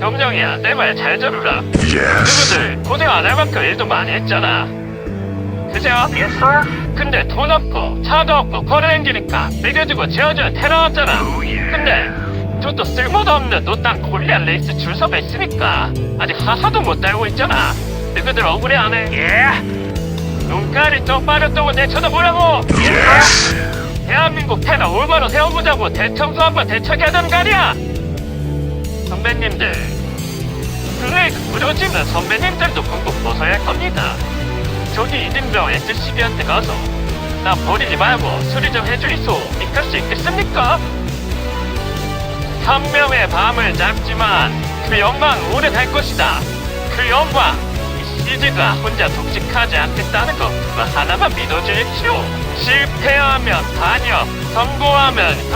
경정이야 내 말 잘 들으라 Yes. 누구들 고생 안 할 만큼 일도 많이 했잖아 그죠? Yes, sir. 근데 돈 없고 차도 없고 걸어다니니까 먹여주고 재워주는 테러 왔잖아 근데 저도 쓸모도 없는 노땅 골리앗 레이스 줄 서가 있으니까 아직 하나도 못 달고 있잖아 너희들 억울해 안 해? 예 눈깔이 똑바렸다고 내 쳐다보라고 Yes. 대한민국 패나 올바로 세워보자고 대청소 한번 대처해야 되는 거 아니야 선배님들 그래 부러지면 선배님들도 궁극 벗어야 할 겁니다 저기 이등병 SCB한테 가서 나 버리지 말고 수리 좀 해주이소 믿을 수 있겠습니까? 선명의 밤을 잡지만 그 영광 오래갈 것이다 그 영광 이 시즈가 혼자 독식하지 않겠다는 거 그거 하나만 믿어주십시오 실패하면 반역 성공하면?